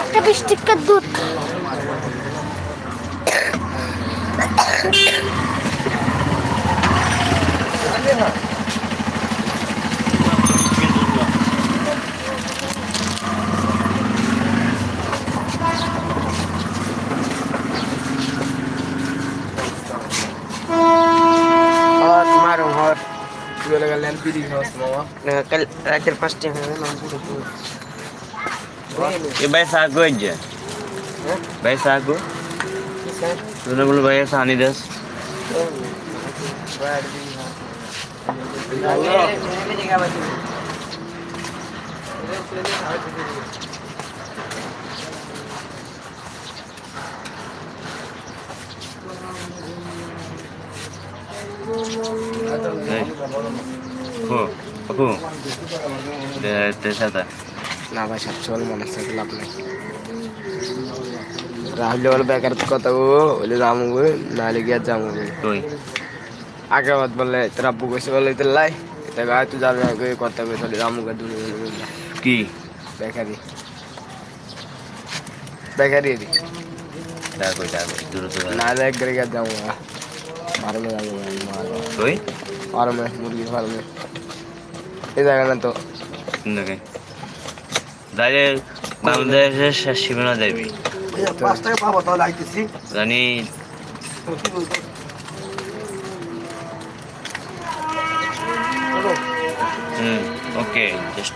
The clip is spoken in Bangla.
একটা বিশ টাকার দুধ। వెళ్ళగలను బీడింగ్ వస్తున్నావా రాత్రి ఫస్ట్ भाई साहब को इज्जत भाई साहब को तूने बोलो भाई सानी दस Thank you. না ভাই সাতশো মনে হচ্ছে লাভ নাই। রাহুল বেকার কথা ও বলে যাব নাহলে গিয়ে যাব আগে বাদ বললে তোর আব্বু কইসে বলে তোর লাই এটা গায়ে তুই কথা কই তাহলে যাব দূরে কি? বেকারি বেকারি না এক গাড়ি গিয়ে যাব ফার্মে যাব মারো कोई ফার্মে মুরগি ফার্মে এই জায়গা না তো। দেখে দাঁড়িয়ে বাংলাদেশের শেষ সীমানা দেবী। তাহলে জানি। হুম ওকে জাস্ট